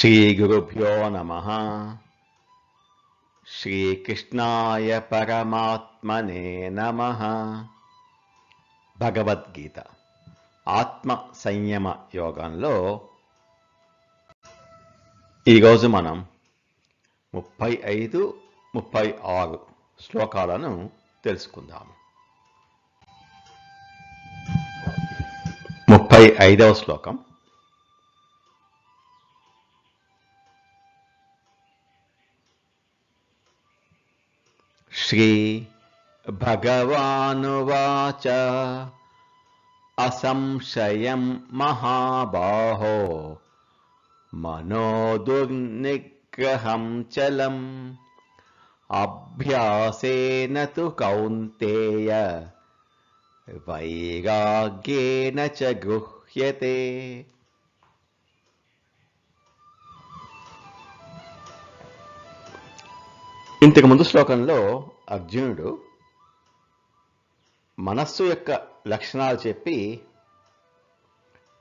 శ్రీగురుభ్యో నమ. శ్రీకృష్ణాయ పరమాత్మనే నమ. భగవద్గీత. ఆత్మ సంయమ యోగంలో ఈరోజు మనం ముప్పై ఐదు ముప్పై ఆరు శ్లోకాలను తెలుసుకుందాము. ముప్పై ఐదవ శ్లోకం. श्रीभगवानुवाच असंशयं महाबाहो मनो दुर्निग्रहं चलम् अभ्यासेन तु कौन्तेय वैराग्येन च गृह्यते ఇంతకు ముందు శ్లోకంలో అర్జునుడు మనస్సు యొక్క లక్షణాలు చెప్పి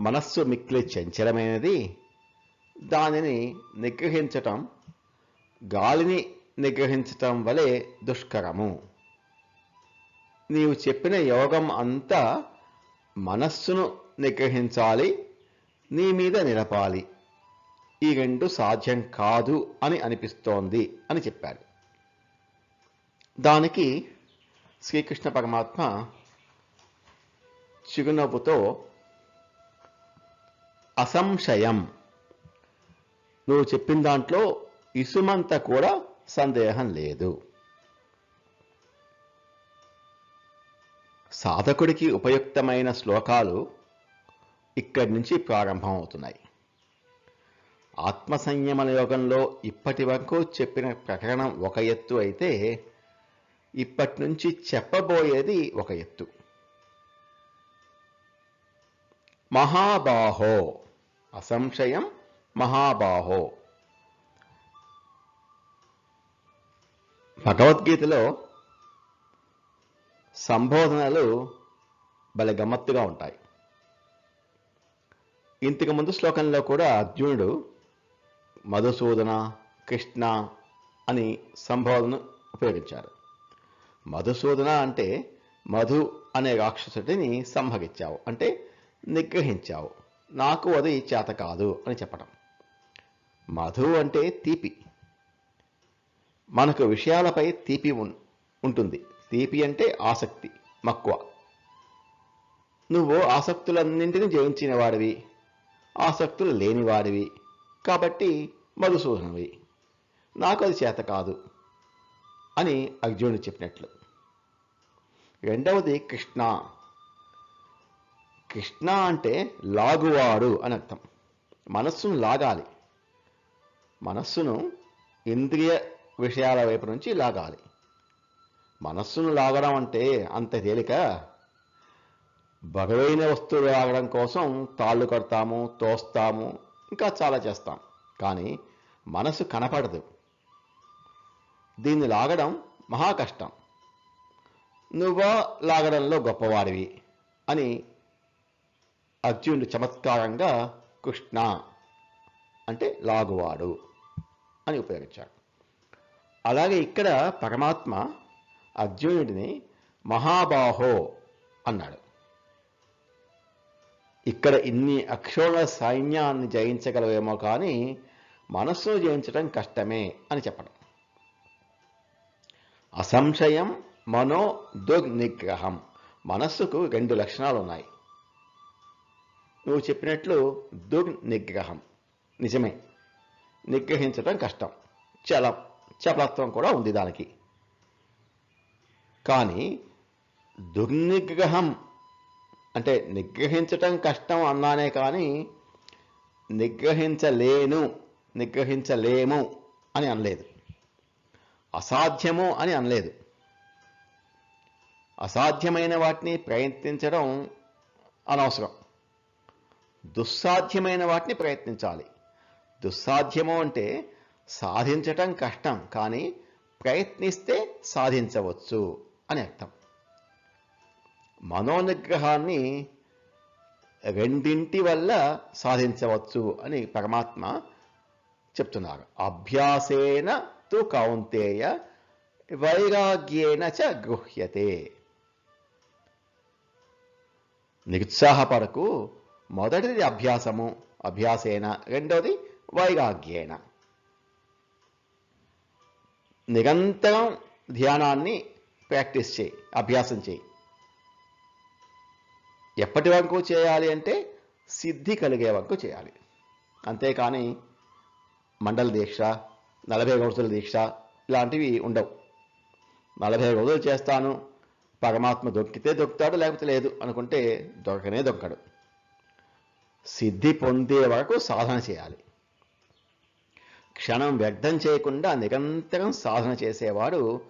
మనస్సు మిక్కిలి చంచలమైనది దానిని నిగ్రహించటం గాలిని నిగ్రహించటం వలె దుష్కరము. నీవు చెప్పిన యోగం అంతా మనస్సును నిగ్రహించాలి నీ మీద నిలపాలి. ఈ రెండు సాధ్యం కాదు అని అనిపిస్తోంది అని చెప్పాడు. దానికి శ్రీకృష్ణ పరమాత్మ చిరునవ్వుతో అసంశయం. నువ్వు చెప్పిన దాంట్లో ఇసుమంత కూడా సందేహం లేదు. సాధకుడికి ఉపయుక్తమైన శ్లోకాలు ఇక్కడి నుంచి ప్రారంభమవుతున్నాయి. ఆత్మ సంయమన యోగంలో ఇప్పటి వరకు చెప్పిన ప్రకరణం ఒక ఎత్తు అయితే ఇప్పటి నుంచి చెప్పబోయేది ఒక ఎత్తు. మహాబాహో. అసంశయం మహాబాహో. భగవద్గీతలో సంబోధనలు భలే గమ్మత్తుగా ఉంటాయి. ఇంతకు ముందు శ్లోకంలో కూడా అర్జునుడు మధుసూదన కృష్ణ అని సంబోధన ఉపయోగించారు. మధుసూదన అంటే మధు అనే రాక్షసుడిని సంహరించావు అంటే నిగ్రహించావు. నాకు అది చేత కాదు అని చెప్పడం మధు అంటే తీపి. మనకు విషయాలపై తీపి ఉన్- ఉంటుంది. తీపి అంటే ఆసక్తి మక్కువ. నువ్వు ఆసక్తులన్నింటినీ జయించిన వాడివి ఆసక్తులు లేనివాడివి. కాబట్టి మధుసూదనవి. నాకు అది చేత కాదు అని అర్జునుడు చెప్పినట్లు. రెండవది కృష్ణ. కృష్ణ అంటే లాగువాడు అని అర్థం. మనస్సును లాగాలి. మనస్సును ఇంద్రియ విషయాల వైపు నుంచి లాగాలి. మనస్సును లాగడం అంటే అంత తేలిక? బరువైన వస్తువులు లాగడం కోసం తాళ్ళు కడతాము తోస్తాము ఇంకా చాలా చేస్తాం. కానీ మనసు కనపడదు. దీన్ని లాగడం మహా కష్టం. నువ్వా లాగడంలో గొప్పవాడివి అని అర్జునుడు చమత్కారంగా కృష్ణ అంటే లాగువాడు అని ఉపయోగించాడు. అలాగే ఇక్కడ పరమాత్మ అర్జునుడిని మహాబాహో అన్నాడు. ఇక్కడ ఇన్ని అక్షోణ సైన్యాన్ని జయించగలవేమో కానీ మనస్సును జయించడం కష్టమే అని చెప్పడం. అసంశయం మనో దుర్నిగ్రహం మనస్సుకు రెండు లక్షణాలు ఉన్నాయి నువ్వు చెప్పినట్లు దుర్నిగ్రహం నిజమే. నిగ్రహించడం కష్టం. చల చపలత్వం కూడా ఉంది దానికి. కానీ దుర్నిగ్రహం అంటే నిగ్రహించటం కష్టం అన్నానే కానీ నిగ్రహించలేను నిగ్రహించలేము అని అనలేదు. అసాధ్యము అని అనలేదు. అసాధ్యమైన వాటిని ప్రయత్నించడం అనవసరం. దుస్సాధ్యమైన వాటిని ప్రయత్నించాలి. దుస్సాధ్యము అంటే సాధించటం కష్టం కానీ ప్రయత్నిస్తే సాధించవచ్చు అని అర్థం. మనోనిగ్రహాన్ని రెండింటి వల్ల సాధించవచ్చు అని పరమాత్మ చెప్తున్నారు. అభ్యాసేన తు కౌంతేయ వైరాగ్యేన చ గృహ్యతే. నిరుత్సాహపడకు. మొదటిది అభ్యాసము అభ్యాసేన రెండవది వైరాగ్యేన. నిరంతరం ధ్యానాన్ని ప్రాక్టీస్ చేయి అభ్యాసం చేయి. ఎప్పటి వరకు చేయాలి అంటే సిద్ధి కలిగే వరకు చేయాలి. అంతేకాని మండల దీక్ష నలభై రోజుల దీక్ష ఇలాంటివి ఉండవు. నలభై రోజులు చేస్తాను పరమాత్మ దొక్కితే దొక్కుతాడు లేకపోతే లేదు అనుకుంటే దొరకనే దొక్కడు సిద్ధి పొందే వరకు సాధన చేయాలి. క్షణం వ్యర్థం చేయకుండా నిరంతరం సాధన చేసేవాడు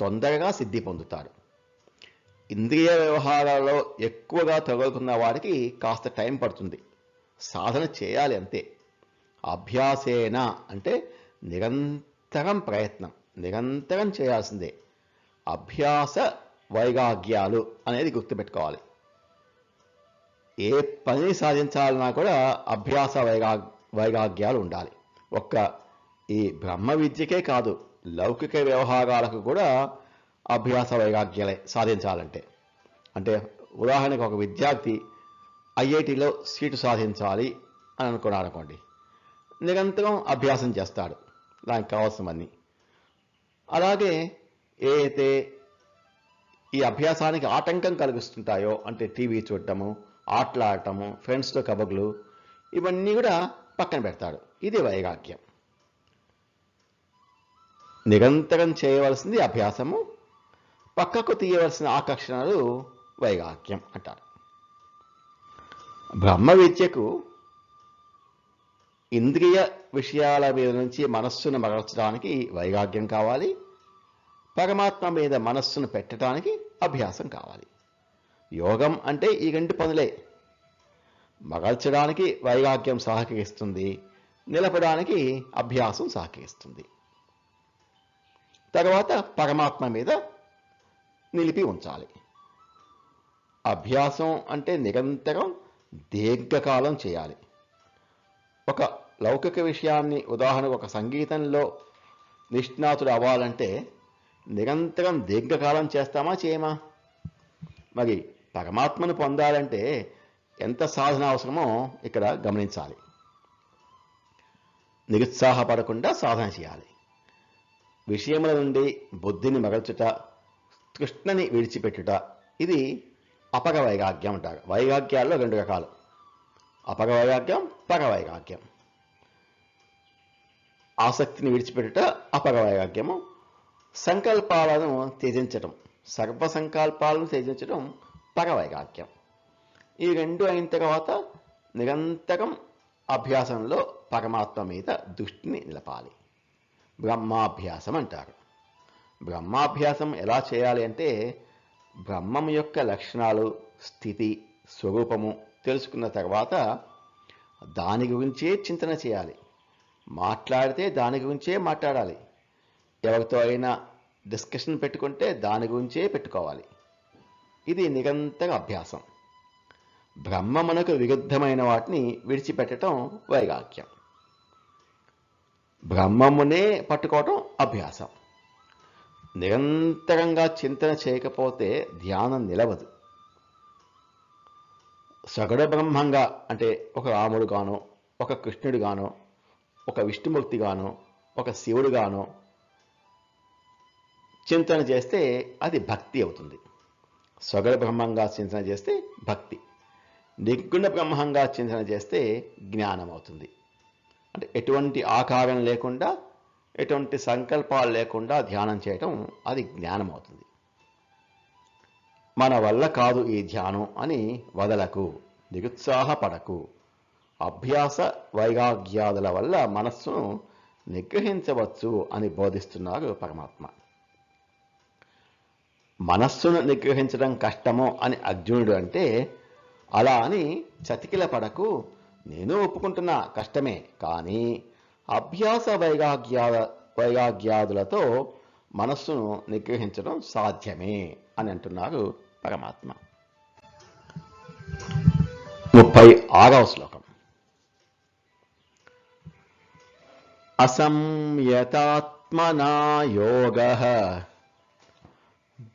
తొందరగా సిద్ధి పొందుతాడు. ఇంద్రియ వ్యవహారాల్లో ఎక్కువగా తగులుకున్న వాడికి కాస్త టైం పడుతుంది. సాధన చేయాలి అంతే. అభ్యాసేన అంటే నిరంతరం ప్రయత్నం నిరంతరం చేయాల్సిందే. అభ్యాస వైరాగ్యాలు అనేది గుర్తుపెట్టుకోవాలి. ఏ పని సాధించాలన్నా కూడా అభ్యాస వైరా వైరాగ్యాలు ఉండాలి. ఒక్క ఈ బ్రహ్మ విద్యకే కాదు లౌకిక వ్యవహారాలకు కూడా అభ్యాస వైరాగ్యాలే సాధించాలంటే. అంటే ఉదాహరణకు ఒక విద్యార్థి ఐఐటిలో సీటు సాధించాలి అని అనుకున్నాడు అనుకోండి నిరంతరం అభ్యాసం చేస్తాడు. దానికి కావాల్సినవన్నీ. అలాగే ఏ అయితే ఈ అభ్యాసానికి ఆటంకం కలిగిస్తుంటాయో అంటే టీవీ చూడటము ఆటలాడటము ఫ్రెండ్స్తో కబగులు ఇవన్నీ కూడా పక్కన పెడతాడు. ఇది వైరాగ్యం. నిరంతరం చేయవలసింది అభ్యాసము పక్కకు తీయవలసిన ఆకర్షణలు వైరాగ్యం అంటారు. బ్రహ్మ విద్యకు ఇంద్రియ విషయాల మీద నుంచి మనస్సును మరల్చడానికి వైరాగ్యం కావాలి. పరమాత్మ మీద మనస్సును పెట్టడానికి అభ్యాసం కావాలి. యోగం అంటే ఈ గంటి పనులే. మగల్చడానికి వైరాగ్యం సహకరిస్తుంది నిలపడానికి అభ్యాసం సహకరిస్తుంది. తర్వాత పరమాత్మ మీద నిలిపి ఉంచాలి. అభ్యాసం అంటే నిరంతరం దీర్ఘకాలం చేయాలి. ఒక లౌకిక విషయాన్ని ఉదాహరణకు ఒక సంగీతంలో నిష్ణాతుడు అవ్వాలంటే నిరంతరం దీర్ఘకాలం చేస్తామా చేయమా? మరి పరమాత్మను పొందాలంటే ఎంత సాధన అవసరమో ఇక్కడ గమనించాలి. నిరుత్సాహపడకుండా సాధన చేయాలి. విషయముల నుండి బుద్ధిని మరల్చుట కృష్ణని విడిచిపెట్టుట ఇది అపగ వైరాగ్యం అంటారు. వైరాగ్యాల్లో రెండు రకాలు. అపగ వైరాగ్యం పగ వైరాగ్యం. ఆసక్తిని విడిచిపెట్టుట అపగ వైరాగ్యము సంకల్పాలను త్యజించటం. సర్వ సంకల్పాలను త్యజించడం పరవైరాగ్యం. ఈ రెండు అయిన తర్వాత నిరంతరం అభ్యాసంలో పరమాత్మ మీద దృష్టిని నిలపాలి. బ్రహ్మాభ్యాసం అంటారు. బ్రహ్మాభ్యాసం ఎలా చేయాలి అంటే బ్రహ్మం యొక్క లక్షణాలు స్థితి స్వరూపము తెలుసుకున్న తర్వాత దాని గురించే చింతన చేయాలి. మాట్లాడితే దాని గురించే మాట్లాడాలి. ఎవరితో అయినా డిస్కషన్ పెట్టుకుంటే దాని గురించే పెట్టుకోవాలి. ఇది నిరంతర అభ్యాసం. బ్రహ్మ మనకు విరుద్ధమైన వాటిని విడిచిపెట్టడం వైరాగ్యం. బ్రహ్మమునే పట్టుకోవటం అభ్యాసం. నిరంతరంగా చింతన చేయకపోతే ధ్యానం నిలవదు. సగడ బ్రహ్మంగా అంటే ఒక రాముడు గానో ఒక కృష్ణుడు గానో ఒక విష్ణుమూర్తి గానో ఒక శివుడు గానో చింతన చేస్తే అది భక్తి అవుతుంది. సగడ బ్రహ్మంగా చింతన చేస్తే భక్తి. నిర్గుణ బ్రహ్మంగా చింతన చేస్తే జ్ఞానం అవుతుంది. అంటే ఎటువంటి ఆకారం లేకుండా ఎటువంటి సంకల్పాలు లేకుండా ధ్యానం చేయటం అది జ్ఞానం అవుతుంది. మన వల్ల కాదు ఈ ధ్యానం అని వదలకు నిరుత్సాహపడకు అభ్యాస వైరాగ్యాదుల వల్ల మనస్సును నిగ్రహించవచ్చు అని బోధిస్తున్నారు పరమాత్మ. మనస్సును నిగ్రహించడం కష్టమో అని అర్జునుడు అంటే అలా అని చతికిల పడకు. నేను ఒప్పుకుంటున్నా కష్టమే. కానీ అభ్యాస వైరాగ్యా వైరాగ్యాదులతో మనస్సును నిగ్రహించడం సాధ్యమే అని అంటున్నారు పరమాత్మ. ముప్పై ఆరవ శ్లోకం. అసంయతాత్మనా యోగ?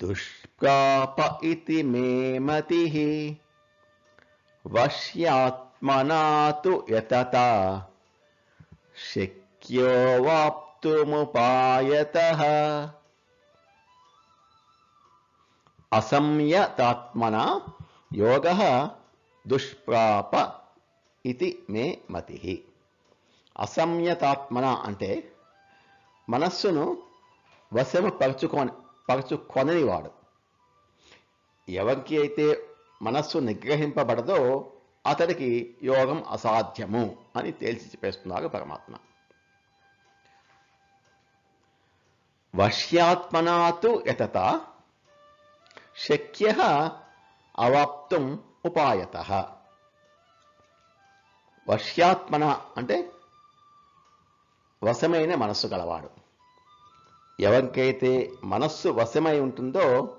दुष्प्राप इति मे मतिः वश्यात्मना तु यतता शक्यो वाप्तुमुपायतः असंयतात्मना योगः दुष्प्राप ఇది మే మతి అసంయతాత్మన అంటే మనస్సును వశము పరచుకొని పరచు కొననివాడు. ఎవరికి అయితే మనస్సు నిగ్రహింపబడదో అతడికి యోగం అసాధ్యము అని తేల్చి చెప్పేస్తున్నారు పరమాత్మ. వశ్యాత్మనాతు యతత శక్య అవాప్తుం ఉపాయత. వశ్యాత్మన అంటే వశమైన మనస్సు గలవాడు. ఎవరికైతే మనస్సు వశమై ఉంటుందో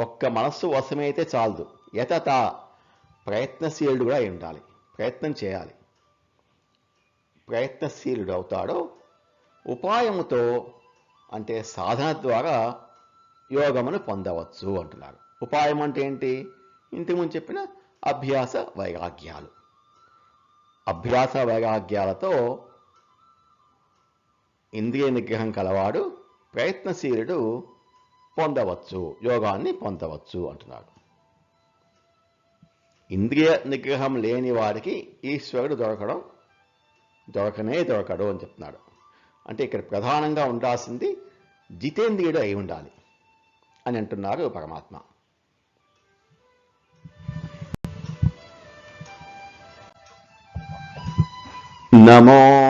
ఒక్క మనస్సు వశమైతే చాలదు. యతత ప్రయత్నశీలుడు కూడా అయి ఉండాలి. ప్రయత్నం చేయాలి. ప్రయత్నశీలుడు అవుతాడో ఉపాయముతో అంటే సాధన ద్వారా యోగమును పొందవచ్చు అంటున్నారు. ఉపాయం అంటే ఏంటి? ఇంతకుముందు చెప్పిన అభ్యాస వైరాగ్యాలు. అభ్యాస వైరాగ్యాలతో ఇంద్రియ నిగ్రహం కలవాడు ప్రయత్నశీలుడు పొందవచ్చు యోగాన్ని పొందవచ్చు అంటున్నాడు. ఇంద్రియ నిగ్రహం లేని వారికి ఈశ్వరుడు దొరకడం దొరకనే దొరకడు అని చెప్తున్నాడు. అంటే ఇక్కడ ప్రధానంగా ఉండాల్సింది జితేంద్రియుడు అయి ఉండాలి అని అంటున్నారు పరమాత్మ. నమో